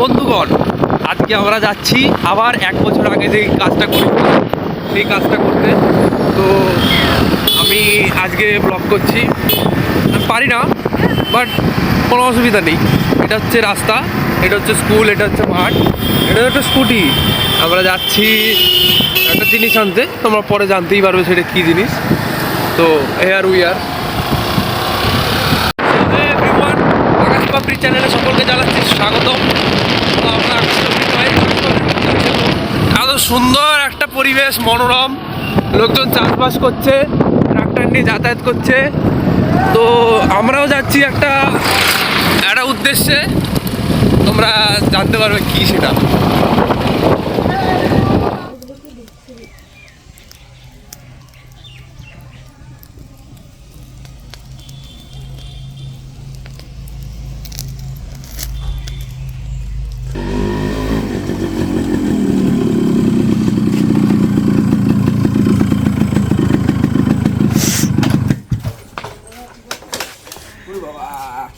বন্ধুগণ, আজকে আমরা যাচ্ছি আবার এক বছর আগে যেই কাজটা করি সেই কাজটা করতে। তো আমি আজকে ব্লগ করছি। পারি না বাট কোনো অসুবিধা নেই। এটা হচ্ছে রাস্তা, এটা হচ্ছে স্কুল এটা হচ্ছে মাঠ, এটা হচ্ছে স্কুটি আমরা যাচ্ছি একটা জিনিস আনতে, তোমরা পরে জানতেই পারবে সেটা কী জিনিস। তো here we are everyone Akash Papri চ্যানেলে সকলকে জানাচ্ছি স্বাগতম তো আমরা আকাশ পাপড়ি পাই এত সুন্দর একটা পরিবেশ, মনোরম। লোকজন চাষবাস করছে, ট্রাক্টর নিয়ে যাতায়াত করছে। তো আমরাও যাচ্ছি একটা একটা উদ্দেশ্যে। তোমরা জানতে পারবে কি সেটা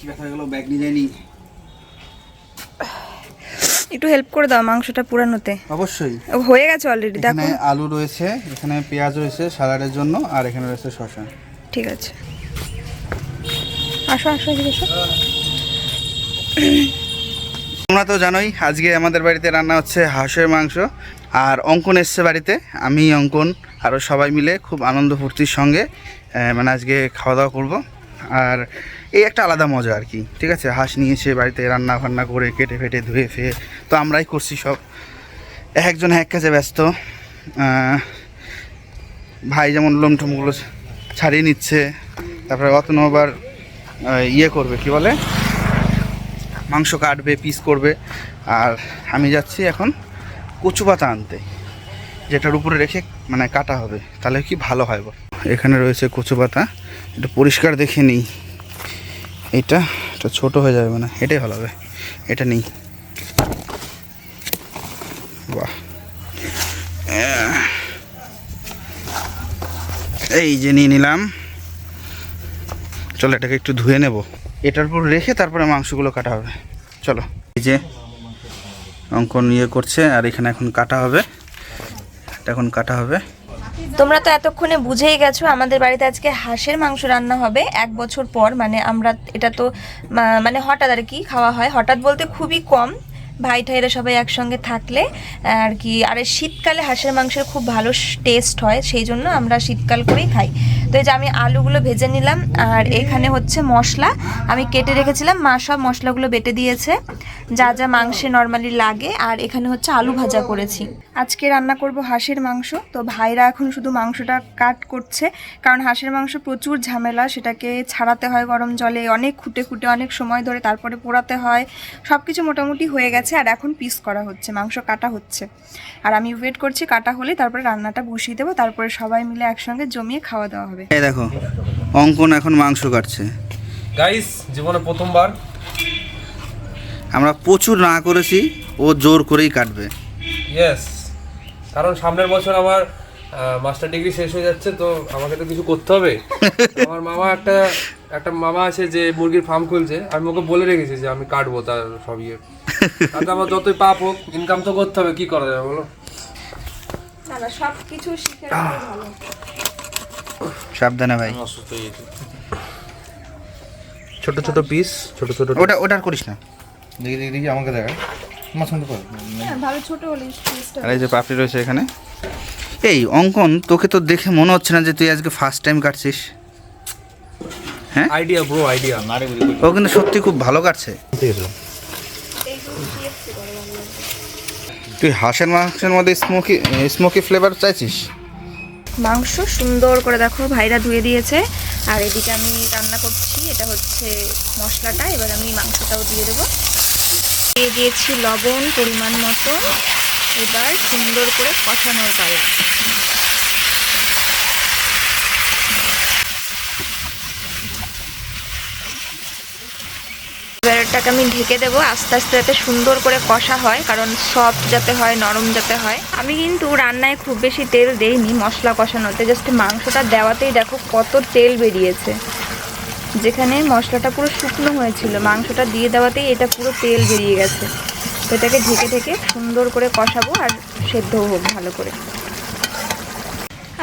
কি ব্যথা হয়ে গেল ব্যাগ নিয়ে যায়নি একটু হেল্প করে দাও মাংসটা পুরানোতে। অবশ্যই। হয়ে গেছে অলরেডি দেখো। এখানে আলু রয়েছে এখানে পেঁয়াজ রয়েছে স্যালাডের জন্য আর এখানে রয়েছে শসা। ঠিক আছে। আসো আসো এসো। তোমরা তো জানোই আজকে আমাদের বাড়িতে রান্না হচ্ছে হাঁসের মাংস আর অঙ্কন এসছে বাড়িতে। আমি অঙ্কন আরও সবাই মিলে খুব আনন্দ ফুর্তির সঙ্গে মানে আজকে খাওয়া দাওয়া করব। আর এই একটা আলাদা মজা আর কি, ঠিক আছে? হাঁস নিয়েছে বাড়িতে রান্না ফান্না করে কেটে ফেটে ধুয়ে ফেয়ে, তো আমরাই করছি সব। এক একজন এক কাজে ব্যস্ত। ভাই যেমন লোম টোমগুলো ছাড়িয়ে নিচ্ছে, তারপরে অতনু আবার ইয়ে করবে, কি বলে? মাংস কাটবে পিস করবে। আর আমি যাচ্ছি এখন কচু পাতা আনতে, যেটার উপরে রেখে মানে কাটা হবে, তাহলে কি ভালো হয় বল? এখানে রয়েছে কচু পাতা। এটা পরিষ্কার দেখে নিই। এটা এটা ছোট হয়ে যাবে মানে এটাই ভালো হবে। এটা নেই। বাহ। এই যে নিয়ে নিলাম। চলো এটাকে একটু ধুয়ে নেব। এটার উপর রেখে তারপরে মাংসগুলো কাটা হবে। চলো। এই যে অঙ্কন ইয়ে করছে, আর এখানে এখন কাটা হবে। এটা এখন কাটা হবে। তোমরা তো এতক্ষণে বুঝেই গেছো, আমাদের বাড়িতে আজকে হাঁসের মাংস রান্না হবে এক বছর পর। মানে আমরা এটা তো মানে হঠাৎ আর কি খাওয়া হয়। হঠাৎ বলতে খুবই কম, ভাই ঠাইরা সবাই একসঙ্গে থাকলে। আর কি, আর শীতকালে হাঁসের মাংসের খুব ভালো টেস্ট হয়, সেই জন্য আমরা শীতকাল করেই খাই। তো এই যে আমি আলুগুলো ভেজে নিলাম, আর এখানে হচ্ছে মশলা। আমি কেটে রেখেছিলাম, মা সব মশলাগুলো বেটে দিয়েছে। যা যা মাংসে নর্মালি লাগে, আর এখানে হচ্ছে আলু ভাজা করেছি। আজকে রান্না করব হাঁসের মাংস, তো ভাইরা এখন শুধু মাংসটা কাট করছে, কারণ হাঁসের মাংস প্রচুর ঝামেলা, সেটাকে ছাড়াতে হয় গরম জলে, অনেক খুঁটে খুঁটে, অনেক সময় ধরে তারপরে পোড়াতে হয়। সব কিছু মোটামুটি হয়ে গেছে, আর এখন পিস করা হচ্ছে, মাংস কাটা হচ্ছে। আর আমি ওয়েট করছি কাটা হলে তারপরে রান্নাটা বসিয়ে দেবো, তারপরে সবাই মিলে একসঙ্গে জমিয়ে খাওয়া দাওয়া হবে। এই দেখো অঙ্কন এখন মাংস কাটছে। গাইস জীবনে প্রথমবার। আমরা প্রচুর না করেছি ও জোর করেই কাটবে। ইয়েস কারণ সামনের বছর আমার মাস্টার ডিগ্রি শেষ হয়ে যাচ্ছে তো আমাকে তো কিছু করতে হবে। আমার মামা একটা একটা মামা আছে যে মুরগির ফার্ম খুলছে আমি ওকে বলে রেখেছি যে আমি কাটবো তার সব ইয়ে। তাতে আমার যতই পাপ হোক ইনকাম তো করতে হবে কি করা যাবে বলো? না না সব কিছু শিখে ভালো। সাবধানে ভাই। অসুস্থ হয়ে গেছি। ছোট ছোট পিস ছোট ছোট ওটা ওটা আর করিস না। দেখি দেখি দেখি আমাকে দেখা। কর। হ্যাঁ ভালো ছোট হলে পিসটা আর এই যে পাপড়ি রয়েছে এখানে। এই অঙ্কন তোকে তো দেখে মনে হচ্ছে না যে তুই আজকে ফার্স্ট টাইম কাটছিস। হ্যাঁ? আইডিয়া ব্রো আইডিয়া ও কিন্তু সত্যি খুব ভালো কাটছে। তুই হাঁসের মাংসের মধ্যে স্মোকি স্মোকি ফ্লেভার চাইছিস? মাংস। সুন্দর করে দেখো, ভাইরা ধুয়ে দিয়েছে। আর এদিকে আমি রান্না করছি, এটা হচ্ছে মশলাটা। এবার আমি মাংসটাও দিয়ে দেবো। দিয়ে দিয়েছি লবণ পরিমাণ মতো এবার সুন্দর করে কষানোর পালা। এবার আমি ঢেকে দেবো। আস্তে আস্তে যাতে সুন্দর করে কষা হয়, কারণ সফট যাতে হয়, নরম যাতে হয়। আমি কিন্তু রান্নায় খুব বেশি তেল দেইনি মশলা কষানোতে জাস্ট মাংসটা দেওয়াতেই দেখো কত তেল বেরিয়েছে। যেখানে মশলাটা পুরো শুকনো হয়েছিল, মাংসটা দিয়ে দেওয়াতেই এটা পুরো তেল বেরিয়ে গেছে। তো এটাকে ঢেকে ঢেকে সুন্দর করে কষাবো আর সেদ্ধও হোক ভালো করে।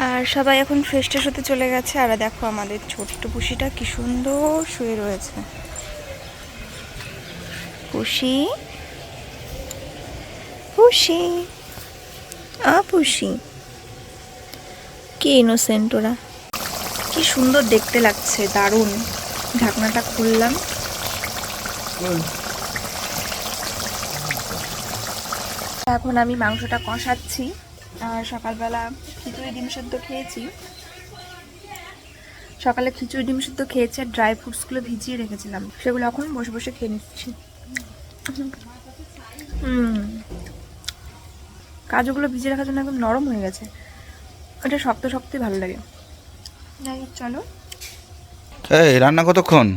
আর সবাই এখন ফ্রেশ ট্রেশ হতে চলে গেছে, আর দেখো আমাদের ছোট্ট পুষিটা কি সুন্দর শুয়ে রয়েছে। পুষি। পুষি। আ পুষি। কি ইনোসেন্ট ওরা? কি সুন্দর দেখতে লাগছে দারুণ। ঢাকনাটা খুললাম। এখন আমি মাংসটা কষাচ্ছি। আর সকালবেলা খিচুড়ি ডিম সেদ্ধ খেয়েছি। সকালে খিচুড়ি ডিম সেদ্ধ খেয়েছি আর ড্রাই ফ্রুটসগুলো ভিজিয়ে রেখেছিলাম। সেগুলো এখন বসে বসে খেয়ে নিচ্ছি। কাজুগুলো ভিজিয়ে রাখার জন্য একদম নরম হয়ে গেছে। ওটা শক্ত শক্তই ভালো লাগে। যাই হোক চলো। এই রান্না কতক্ষণ?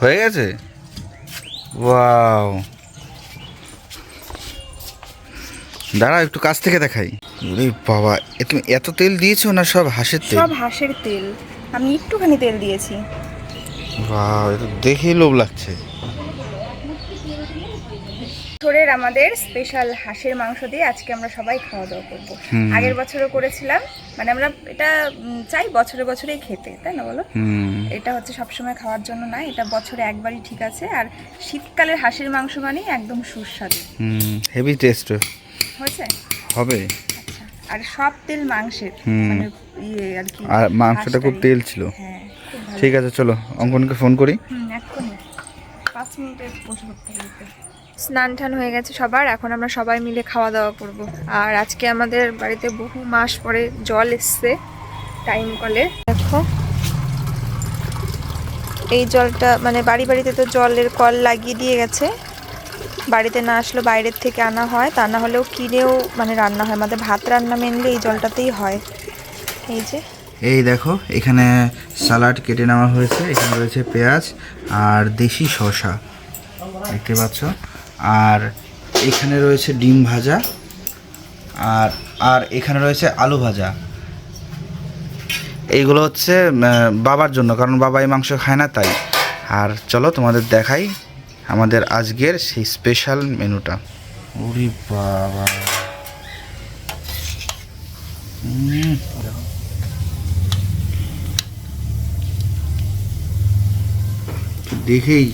হয়ে গেছে? ওয়াও। দাঁড়া একটু কাছ থেকে দেখাই। ওরে বাবা এ তুমি এত তেল দিয়েছ না সব হাঁসের তেল? সব হাঁসের তেল। আমি একটুখানি তেল দিয়েছি। দেখেই লোভ লাগছে। বছরের আমাদের স্পেশাল হাঁসের মাংস দিয়ে আজকে আমরা সবাই খাওয়া দাওয়া করব আগের বছরও করেছিলাম মানে আমরা এটা চাই বছরে বছরেই খেতে তাই না বলো? এটা হচ্ছে সবসময় খাওয়ার জন্য না এটা বছরে একবারই ঠিক আছে। আর শীতকালের হাঁসের মাংস মানে একদম সুস্বাদু। হুম হেভি টেস্ট হয়েছে? হবে। আচ্ছা আর সব তেল মাংসের। মানে ইয়ে আর কি আর মাংসটা খুব তেল ছিল। হ্যাঁ। ঠিক আছে চলো অঙ্কনকে ফোন করি। হুম পাঁচ মিনিটে বসে করতে স্নান টান হয়ে গেছে সবার এখন আমরা সবাই মিলে খাওয়া দাওয়া করব। আর আজকে আমাদের বাড়িতে বহু মাস পরে জল এসছে টাইম কলে। দেখো এই জলটা মানে বাড়ি বাড়িতে তো জলের কল লাগিয়ে দিয়ে গেছে। বাড়িতে না আসলেও বাইরের থেকে আনা হয় তা না হলেও কিনেও মানে রান্না হয়। আমাদের ভাত রান্না মেনলি এই জলটাতেই হয়। এই যে এই দেখো, এখানে সালাড কেটে নেওয়া হয়েছে, এখানে রয়েছে পেঁয়াজ আর দেশি শসা, দেখতে পাচ্ছ। আর এখানে রয়েছে ডিম ভাজা, আর আর এখানে রয়েছে আলু ভাজা। এইগুলো হচ্ছে বাবার জন্য, কারণ বাবা এই মাংস খায় না তাই। আর চলো তোমাদের দেখাই আমাদের আজকের সেই স্পেশাল মেনুটা বাবা উম, দেখো। দেখেই।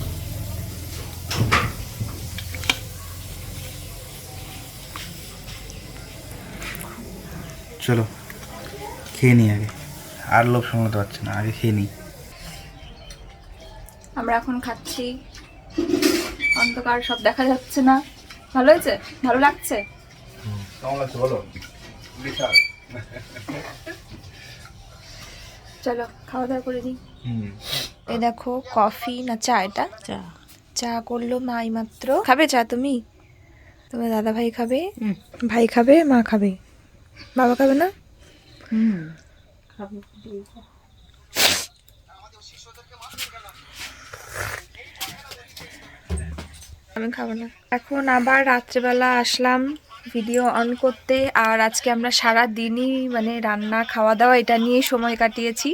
চলো খেয়ে নিই আগে। আর লোভ সামলাতে পারছে না আগে খেয়ে নিই। আমরা এখন খাচ্ছি। অন্ধকার সব দেখা যাচ্ছে না। ভালো হয়েছে? ভালো লাগছে? কেমন লাগছে বলো? বিশাল। চলো খাওয়া দাওয়া করে দিই হুম। এই দেখো কফি না চা এটা? চা। চা করল মা মাত্র। খাবে চা তুমি? তোমার দাদা ভাই খাবে ভাই খাবে? মা খাবে? বাবা খাবে না? আমি খাব না। এখন আবার রাত্রেবেলা আসলাম। ভিডিও অন করতে আর আজকে আমরা সারা দিনই মানে রান্না, খাওয়া দাওয়া এটা নিয়েই সময় কাটিয়েছি।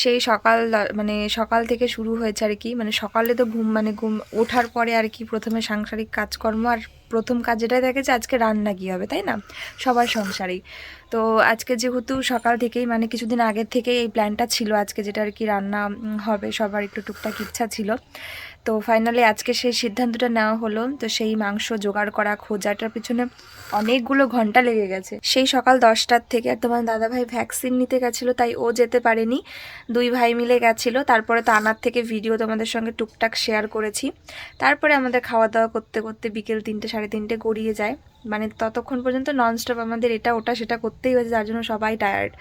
সেই সকাল মানে সকাল থেকে শুরু হয়েছে আর কি। মানে সকালে তো ঘুম মানে ঘুম ওঠার পরে আর কি প্রথমে সাংসারিক কাজকর্ম আর প্রথম কাজ যেটাই থাকে যে আজকে রান্না কী হবে, তাই না? সবার সংসারেই। তো আজকে যেহেতু সকাল থেকেই মানে কিছুদিন আগের থেকেই এই প্ল্যানটা ছিল আজকে যেটা আর কি রান্না হবে, সবার একটু টুকটাক ইচ্ছা ছিল। তো ফাইনালি আজকে সেই সিদ্ধান্তটা নেওয়া হলো, তো সেই মাংস জোগাড় করা খোঁজাটার পিছনে অনেকগুলো ঘণ্টা লেগে গেছে। সেই সকাল দশটার থেকে আর তোমার দাদাভাই ভ্যাকসিন নিতে গেছিল, তাই ও যেতে পারেনি। দুই ভাই মিলে গেছিল, তারপরে তো আনার থেকে ভিডিও তোমাদের সঙ্গে টুকটাক শেয়ার করেছি। তারপরে আমাদের খাওয়া দাওয়া করতে করতে বিকেল তিনটে, সাড়ে তিনটে গড়িয়ে যায়। মানে ততক্ষণ পর্যন্ত ননস্টপ আমাদের এটা, ওটা, সেটা করতেই হয়েছে, যার জন্য সবাই টায়ার্ড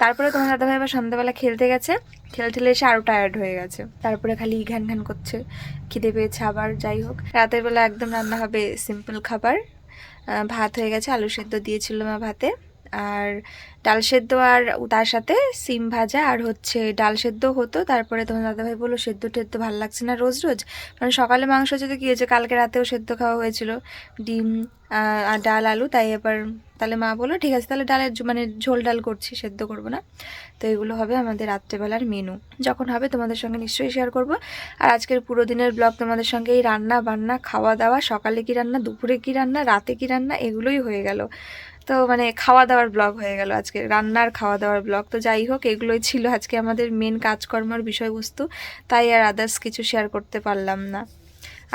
তারপরে তোমার দাদাভাই আবার সন্ধ্যাবেলা খেলতে গেছে। খেলে ঠেলে এসে আরও টায়ার্ড হয়ে গেছে। তারপরে খালি ঘ্যান ঘ্যান করছে। খিদে পেয়েছে আবার, যাই হোক। রাতের বেলা একদম রান্না হবে সিম্পল খাবার। ভাত হয়ে গেছে, আলু সেদ্ধ দিয়েছিল মা ভাতে। আর ডাল সেদ্ধ আর তার সাথে সিম ভাজা আর হচ্ছে ডাল সেদ্ধ হতো। তারপরে তোমার দাদাভাই বলল, সেদ্ধ টেদ্ধ ভালো লাগছে না রোজ রোজ? কারণ সকালে মাংস যদি কী হয়েছে? কালকে রাতেও সেদ্ধ খাওয়া হয়েছিল। ডিম আর ডাল, আলু, তাই এবার তাহলে মা বলল, ঠিক আছে, তাহলে ডালের মানে ঝোল ডাল করছি, সেদ্ধ করব না। তো এগুলো হবে আমাদের রাত্রেবেলার মেনু যখন হবে তোমাদের সঙ্গে নিশ্চয়ই শেয়ার করব। আর আজকের পুরো দিনের ব্লগ তোমাদের সঙ্গে এই রান্না বান্না খাওয়া দাওয়া সকালে কি রান্না, দুপুরে কি রান্না, রাতে কি রান্না, এগুলোই হয়ে গেল। তো মানে খাওয়া দাওয়ার ব্লগ হয়ে গেল আজকে, রান্নার খাওয়া দাওয়ার ব্লগ তো যাই হোক, এগুলোই ছিল আজকে আমাদের মেন কাজকর্মের বিষয়বস্তু। তাই আর আদার্স কিছু শেয়ার করতে পারলাম না।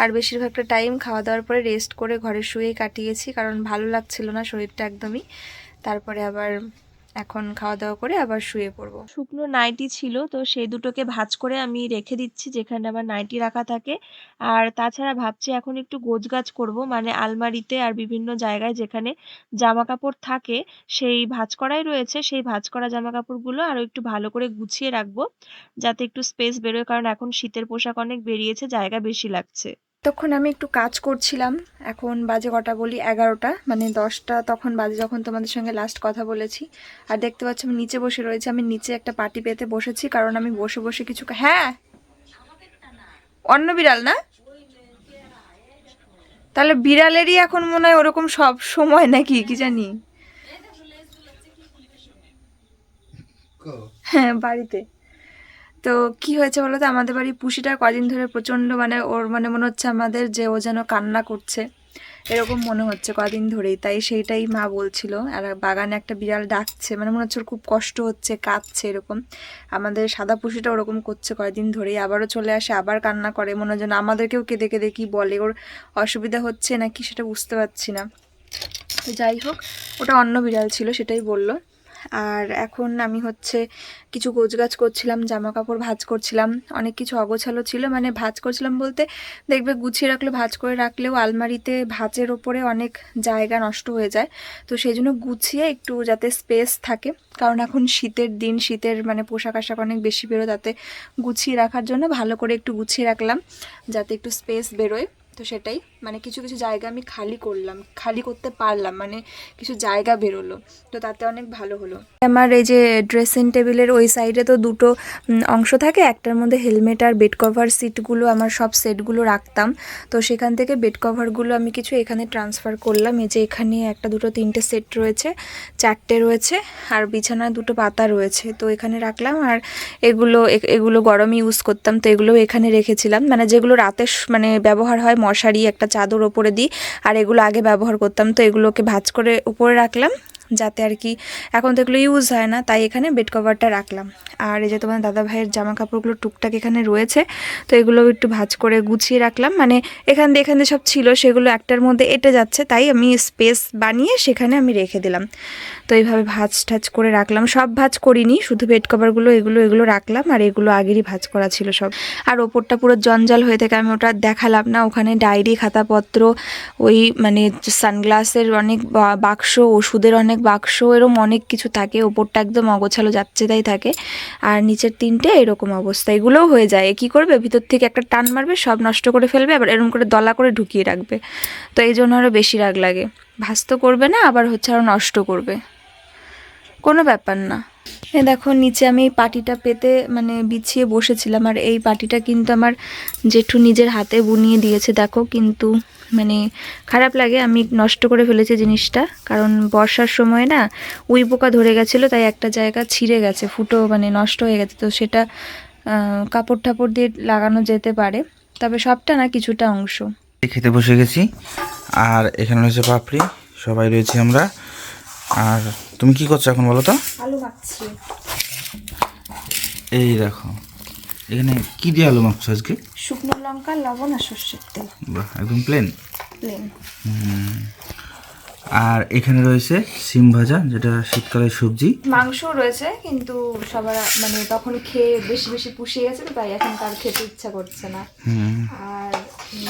আর বেশিরভাগটা টাইম খাওয়া দাওয়ার পরে রেস্ট করে ঘরে শুয়ে কাটিয়েছি, কারণ ভালো লাগছিল না শরীরটা একদমই। তারপরে আবার এখন খাওয়া দাওয়া করে আবার শুয়ে পড়ব। শুকনো নাইটি ছিল, তো সেই দুটোকে ভাঁজ করে আমি রেখে দিচ্ছি, যেখানে আমার নাইটি রাখা থাকে। আর তাছাড়া ভাবছি এখন একটু গোছগাছ করব মানে আলমারিতে আর বিভিন্ন জায়গায় যেখানে জামা কাপড় থাকে, সেই ভাঁজ করাই রয়েছে। সেই ভাঁজ করা জামা কাপড়গুলো আরও একটু ভালো করে গুছিয়ে রাখব, যাতে একটু স্পেস বেরোয়, কারণ এখন শীতের পোশাক অনেক বেরিয়েছে, জায়গা বেশি লাগছে। তখন আমি একটু কাজ করছিলাম। এখন বাজে কটা বলি? এগারোটা। মানে দশটা তখন বাজে যখন তোমাদের সঙ্গে লাস্ট কথা বলেছি। আর দেখতে পাচ্ছ আমি নিচে বসে রয়েছি। আমি নিচে একটা পার্টি পেতে বসেছি কারণ আমি বসে বসে কিছু হ্যাঁ! অন্য বিড়াল না? তাহলে বিড়ালেরই এখন মনে হয় ওরকম সব সময় নাকি? কি জানি? হ্যাঁ বাড়িতে। তো কি হয়েছে বলো তো আমাদের বাড়ি পুষিটা কদিন ধরে প্রচণ্ড মানে ওর মানে মনে হচ্ছে আমাদের যে ও যেন কান্না করছে। এরকম মনে হচ্ছে কদিন ধরেই। তাই সেইটাই মা বলছিল। আর বাগানে একটা বিড়াল ডাকছে। মানে মনে হচ্ছে খুব কষ্ট হচ্ছে, কাঁদছে এরকম। আমাদের সাদা পুষিটা ওরকম করছে কয়েকদিন ধরেই। আবারও চলে আসে, আবার কান্না করে। মনে হয় যেন আমাদেরকেও কেঁদে কেঁদে কি বলে। ওর অসুবিধা হচ্ছে নাকি সেটা বুঝতে পারছি না। তো যাই হোক, ওটা অন্য বিড়াল ছিল, সেটাই বলল। আর এখন আমি হচ্ছে কিছু গোছগাছ করছিলাম জামা কাপড় ভাজ করছিলাম, অনেক কিছু অগোছালো ছিল। মানে ভাজ করছিলাম বলতে দেখবে গুছিয়ে রাখলে, ভাজ করে রাখলেও আলমারিতে ভাজের ওপরে অনেক জায়গা নষ্ট হয়ে যায়। তো সেই জন্য গুছিয়ে একটু যাতে স্পেস থাকে, কারণ এখন শীতের দিন, শীতের মানে পোশাক আশাক অনেক বেশি বেরো তাতে গুছিয়ে রাখার জন্য ভালো করে একটু গুছিয়ে রাখলাম, যাতে একটু স্পেস বেরোয়। তো সেটাই। মানে কিছু কিছু জায়গা আমি খালি করলাম, খালি করতে পারলাম মানে কিছু জায়গা বেরোলো, তো তাতে অনেক ভালো হলো। আমার এই যে ড্রেসিং টেবিলের ওই সাইডে তো দুটো অংশ থাকে, একটার মধ্যে হেলমেট আর বেড কভার সিটগুলো আমার সব সেটগুলো রাখতাম, তো সেখান থেকে বেড কভারগুলো আমি কিছু এখানে ট্রান্সফার করলাম, এই যে এখানে একটা, দুটো, তিনটে সেট রয়েছে, চারটে রয়েছে, আর বিছানায় দুটো পাতা রয়েছে, তো এখানে রাখলাম, আর এগুলো এগুলো গরমে ইউজ করতাম, তো এগুলো এখানে রেখেছিলাম মানে যেগুলো রাতে মানে ব্যবহার হয় মশারি একটা চাদর ওপরে দিই, আর এগুলো আগে ব্যবহার করতাম। তো এগুলোকে ভাজ করে উপরে রাখলাম। যাতে আর কি এখন তো এগুলো ইউজ হয় না, তাই এখানে বেড কভারটা রাখলাম। আর এই যে তোমার দাদা ভাইয়ের জামা কাপড়গুলো টুকটাক এখানে রয়েছে, তো এগুলো একটু ভাজ করে গুছিয়ে রাখলাম। মানে এখান দিয়ে এখান দিয়ে সব ছিল, সেগুলো একটার মধ্যে এঁটে যাচ্ছে, তাই আমি স্পেস বানিয়ে সেখানে আমি রেখে দিলাম। তো এইভাবে ভাঁজ টাজ করে রাখলাম, সব ভাঁজ করিনি, শুধু বেড কভারগুলো এগুলো এগুলো রাখলাম, আর এগুলো আগেরই ভাঁজ করা ছিল সব। আর ওপরটা পুরো জঞ্জাল হয়ে থেকে, আমি ওটা দেখালাম না, ওখানে ডায়েরি খাতাপত্র, ওই মানে সানগ্লাসের অনেক বাক্স, ওষুধের অনেক বাক্স এরম অনেক কিছু থাকে, ওপরটা একদম অগোছালো যাচ্ছে তাই থাকে, আর নিচের তিনটে এরকম অবস্থা, এগুলোও হয়ে যায়। কি করবে? ভিতর থেকে একটা টান মারবে, সব নষ্ট করে ফেলবে, আবার এরকম করে দলা করে ঢুকিয়ে রাখবে। তো এই জন্য আরও বেশি রাগ লাগে। ভাস্ত করবে না, আবার হচ্ছে আরও নষ্ট করবে। কোনো ব্যাপার না। দেখো, নিচে আমি এই পাটিটা পেতে মানে বিছিয়ে বসেছিলাম, আর এই পাটিটা কিন্তু আমার জেঠু নিজের হাতে বুনিয়ে দিয়েছে, দেখো কিন্তু মানে খারাপ লাগে, আমি নষ্ট করে ফেলেছি জিনিসটা, কারণ বর্ষার সময় না উই পোকা ধরে গেছিল, তাই একটা জায়গা ছিঁড়ে গেছে, ফুটো মানে নষ্ট হয়ে গেছে, তো সেটা কাপড় টাপড় দিয়ে লাগানো যেতে পারে, তবে সবটা না কিছুটা অংশ। খেতে বসে গেছি, আর এখানে রয়েছে পাপড়ি, সবাই রয়েছে আমরা, আর তুমি কি করছ এখন বলো তো? আলু মাখছি। এই দেখো এখানে কি দিয়ে আলু মাখছো আজকে? শুকনো লঙ্কা লবণ আর সর্ষের তেল। বাহ একদম প্লেন প্লেন আর এখানে রয়েছে সিম ভাজা যেটা শীতকালের সবজি। মাংস রয়েছে কিন্তু সবার মানে তখন খেয়ে বেশি বেশি পুষিয়ে গেছে তো তাই এখন তার খেতে ইচ্ছা করছে না। আর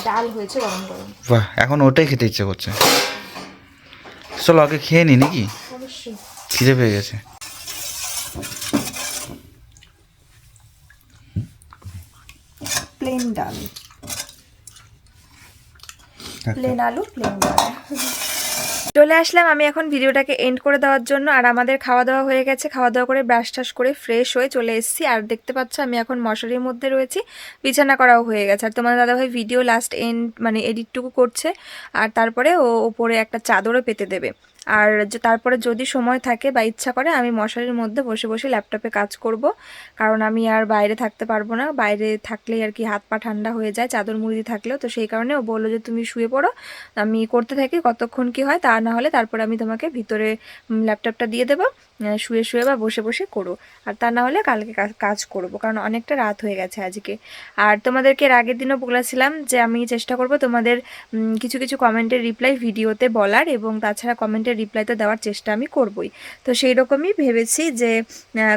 ডাল হয়েছে গরম গরম। বাহ এখন ওটাই খেতে ইচ্ছা করছে। চলো আগে খেয়ে নি নাকি? অবশ্যই। খিদে পেয়ে গেছে। প্লেন ডাল প্লেন আলু প্লেন চলে আসলাম আমি এখন ভিডিওটাকে এন্ড করে দেওয়ার জন্য। আর আমাদের খাওয়া দাওয়া হয়ে গেছে। খাওয়া দাওয়া করে ব্রাশ টাশ করে ফ্রেশ হয়ে চলে এসেছি। আর দেখতে পাচ্ছ আমি এখন মশারির মধ্যে রয়েছি। বিছানা করাও হয়ে গেছে। আর তোমার দাদাভাই ভিডিও লাস্ট এন্ড মানে এডিটটুকু করছে। আর তারপরে ও ওপরে একটা চাদরও পেতে দেবে। আর তারপরে যদি সময় থাকে বা ইচ্ছা করে, আমি মশারির মধ্যে বসে বসে ল্যাপটপে কাজ করব। কারণ আমি আর বাইরে থাকতে পারব না। বাইরে থাকলেই আর কি হাত পা ঠান্ডা হয়ে যায়, চাদর মুড়ি থাকলেও। তো সেই কারণে ও বলল যে, তুমি শুয়ে পড়ো, আমি করতে থাকি কতক্ষণ কি হয় তা না হলে তারপরে আমি তোমাকে ভিতরে ল্যাপটপটা দিয়ে দেবো। শুয়ে শুয়ে বা বসে বসে করো। আর তা না হলে কালকে কাজ- করব। কারণ অনেকটা রাত হয়ে গেছে আজকে। আর তোমাদেরকে এর আগের দিনও বলেছিলাম যে, আমি চেষ্টা করব তোমাদের কিছু কিছু কমেন্টের রিপ্লাই ভিডিওতে বলার এবং তাছাড়া কমেন্টের রিপ্লাই তো দেওয়ার চেষ্টা আমি করবই। তো সেই রকমই ভেবেছি যে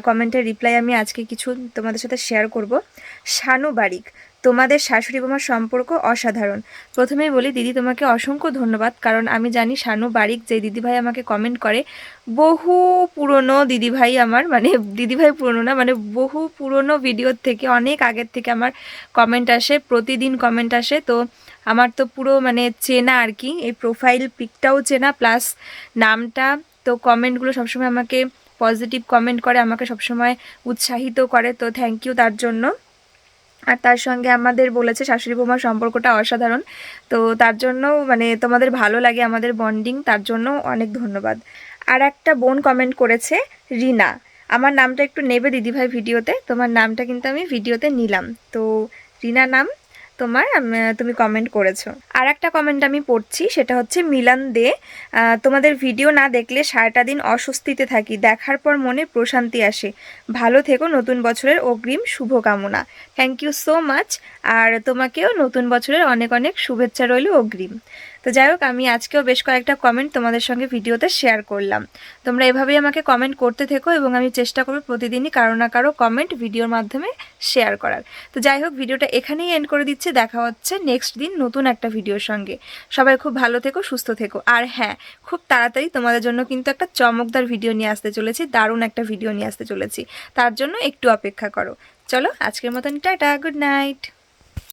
কমেন্টের রিপ্লাই আমি আজকে কিছু তোমাদের সাথে শেয়ার করব। শানু বারিক তোমাদের শাশুড়ি বোমার সম্পর্ক অসাধারণ। প্রথমেই বলি, দিদি তোমাকে অসংখ্য ধন্যবাদ, কারণ আমি জানি শানু বারিক যে দিদিভাই আমাকে কমেন্ট করে, বহু পুরনো দিদিভাই আমার মানে দিদিভাই পুরনো না মানে বহু পুরনো ভিডিওর থেকে, অনেক আগের থেকে আমার কমেন্ট আসে, প্রতিদিন কমেন্ট আসে, তো আমার তো পুরো মানে চেনা আর কি এই প্রোফাইল পিকটাও চেনা প্লাস নামটা, তো কমেন্টগুলো সবসময় আমাকে পজিটিভ কমেন্ট করে, আমাকে সবসময় উৎসাহিত করে, তো থ্যাংক ইউ তার জন্য। আর তার সঙ্গে আমাদের বলেছে শাশুড়ি বৌমার সম্পর্কটা অসাধারণ। তো তার জন্য মানে তোমাদের ভালো লাগে আমাদের বন্ডিং তার জন্য অনেক ধন্যবাদ। আর একটা বোন কমেন্ট করেছে, রিনা। আমার নামটা একটু নেবে দিদিভাই ভিডিওতে, তোমার নামটা কিন্তু আমি ভিডিওতে নিলাম। তো রিনা নাম তোমার তুমি কমেন্ট করেছ। আর একটা কমেন্ট আমি পড়ছি, সেটা হচ্ছে মিলান দে তোমাদের ভিডিও না দেখলে সারাটা দিন অস্বস্তিতে থাকি, দেখার পর মনে প্রশান্তি আসে। ভালো থেকো, নতুন বছরের অগ্রিম শুভকামনা। থ্যাংক ইউ সো মাচ আর তোমাকেও নতুন বছরের অনেক অনেক শুভেচ্ছা রইল অগ্রিম। তো যাই হোক, আমি আজকেও বেশ কয়েকটা কমেন্ট তোমাদের সঙ্গে ভিডিওতে শেয়ার করলাম। তোমরা এভাবেই আমাকে কমেন্ট করতে থেকো এবং আমি চেষ্টা করব প্রতিদিনই কারও না কারও কমেন্ট ভিডিওর মাধ্যমে শেয়ার করার। তো যাই হোক, ভিডিওটা এখানেই এন্ড করে দিচ্ছি। দেখা হচ্ছে নেক্সট দিন নতুন একটা ভিডিওর সঙ্গে। সবাই খুব ভালো থেকো, সুস্থ থেকো। আর হ্যাঁ খুব তাড়াতাড়ি তোমাদের জন্য কিন্তু একটা চমকদার ভিডিও নিয়ে আসতে চলেছি, দারুণ একটা ভিডিও নিয়ে আসতে চলেছি। তার জন্য একটু অপেক্ষা করো। চলো, আজকের মতন টাটা গুড নাইট